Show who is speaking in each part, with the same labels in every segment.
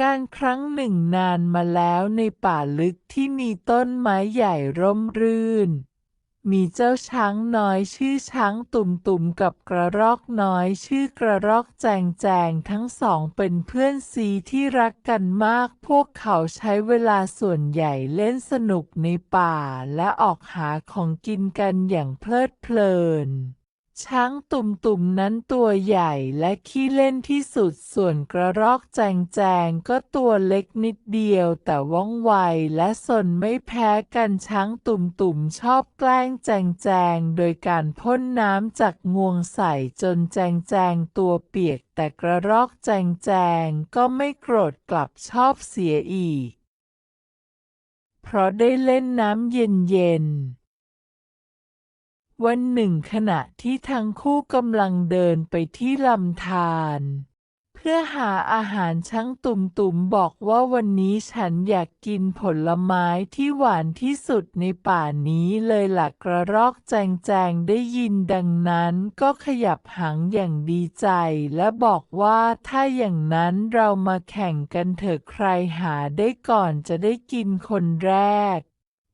Speaker 1: การครั้งหนึ่งนานมาแล้วในป่าลึกที่มีต้นไม้ใหญ่ร่มรื่น มีเจ้าช้างน้อยชื่อช้างตุ่มตุ่มกับกระรอกน้อยชื่อกระรอกแจงแจงทั้งสองเป็นเพื่อนซีที่รักกันมาก พวกเขาใช้เวลาส่วนใหญ่เล่นสนุกในป่าและออกหาของกินกันอย่างเพลิดเพลิน ช้างตุ่มๆนั้นตัวใหญ่และขี้เล่นที่สุดส่วนกระรอกแจงแจงก็ตัวเล็กนิดเดียวแต่ว่องไวและสนไม่แพ้กันช้างตุ่มๆชอบแกล้งแจงแจงโดยการพ่นน้ำจากงวงใส่จนแจงแจงตัวเปียก แต่กระรอกแจงแจงก็ไม่โกรธกลับชอบเสียอีก เพราะได้เล่นน้ำเย็นๆ วันหนึ่งขณะที่ทั้งคู่กำลังเดินไปที่ลำธารเพื่อหาอาหารช้างตุ่มตุ่มบอกว่าวันนี้ฉันอยากกินผลไม้ที่หวานที่สุดในป่านี้เลยหล่ะกระรอกแจงแจงได้ยินดังนั้นก็ขยับหางอย่างดีใจและบอกว่าถ้าอย่างนั้นเรามาแข่งกันเถอะใครหาได้ก่อนจะได้กินคนแรก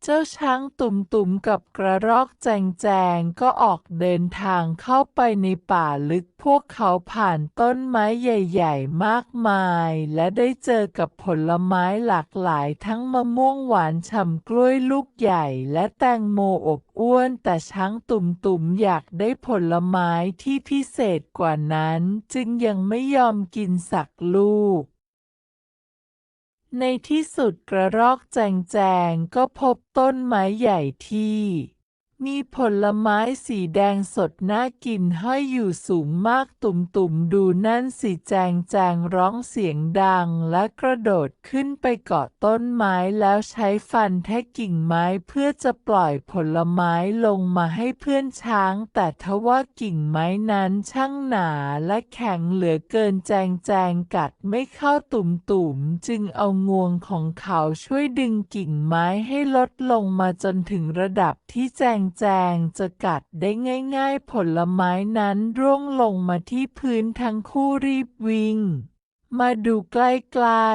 Speaker 1: เจ้าช้างตุ่มๆกับกระรอกแจงแจงก็ออกเดินทางเข้าไปในป่าลึกพวกเขาผ่านต้นไม้ใหญ่ ๆ มากมาย และได้เจอกับผลไม้หลากหลายทั้งมะม่วงหวานฉ่ำกล้วยลูกใหญ่ และแตงโมอบอ้วน แต่ช้างตุ่มๆอยากได้ผลไม้ที่พิเศษกว่านั้น จึงยังไม่ยอมกินสักลูก ในที่สุดกระรอกแจงแจงก็พบต้นไม้ใหญ่ที่ มีผลไม้สีแดงสดน่ากินห้อยอยู่สูงมากตุ่มๆดูนั่นสิแจงแจงร้องเสียงดังและกระโดดขึ้นไปเกาะต้นไม้แล้วใช้ฟันแทะกิ่งไม้เพื่อจะปล่อยผลไม้ลงมาให้เพื่อนช้าง แต่ทว่ากิ่งไม้นั้นช่างหนาและแข็งเหลือเกินแจงแจงกัดไม่เข้าตุ่มๆจึงเอางวงของเขาช่วยดึงกิ่งไม้ให้ลดลงมาจนถึงระดับที่แจงแจงจะกัดได้ง่ายๆ ผลไม้นั้นร่วงลงมาที่พื้นทั้งคู่รีบวิ่ง มาดูใกล้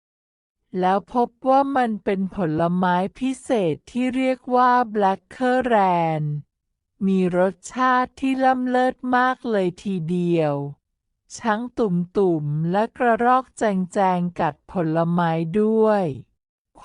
Speaker 1: ๆแล้วพบว่ามันเป็นผลไม้พิเศษที่เรียกว่า Black c u r r a n มีรสชาติที่ล้ำเลิศมากเลยทีเดียว ช้างตุ่มๆและกระรอกแจงๆกัดผลไม้ด้วย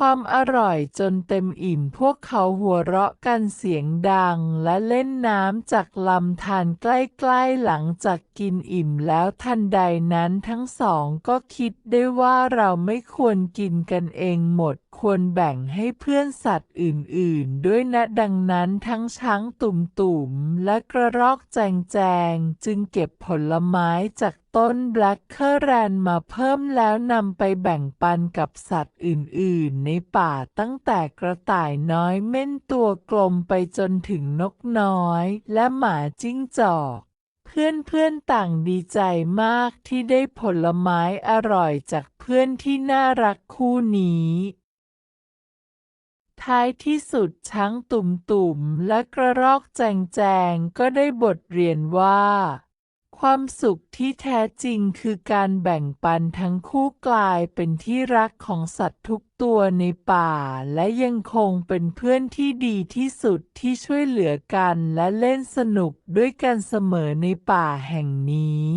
Speaker 1: ความอร่อยจนเต็มอิ่มพวกเขาหัวเราะกันเสียงดังและเล่นน้ำจากลำธารใกล้ๆหลังจากกินอิ่มแล้วทันใดนั้นทั้งสองก็คิดได้ว่าเราไม่ควรกินกันเองหมดควรแบ่งให้เพื่อนสัตว์อื่นๆ ด้วยนะดังนั้นทั้งช้างตุ่มๆ และกระรอกแจงๆ จึงเก็บผลไม้จากต้นแบล็กเคอร์แรนมาเพิ่มแล้วนำไปแบ่งปันกับสัตว์อื่นๆ ในป่าตั้งแต่กระต่ายน้อยเม่นตัวกลมไปจนถึงนกน้อย และหมาจิ้งจอก เพื่อนๆต่างดีใจมากที่ได้ผลไม้อร่อยจากเพื่อนที่น่ารักคู่นี้ท้ายที่สุดช้างตุ่มๆ และกระรอกแจงๆ ก็ได้บทเรียนว่า ความสุขที่แท้จริงคือการแบ่งปันทั้งคู่กลายเป็นที่รักของสัตว์ทุกตัวในป่า และยังคงเป็นเพื่อนที่ดีที่สุดที่ช่วยเหลือกันและเล่นสนุกด้วยกันเสมอในป่าแห่งนี้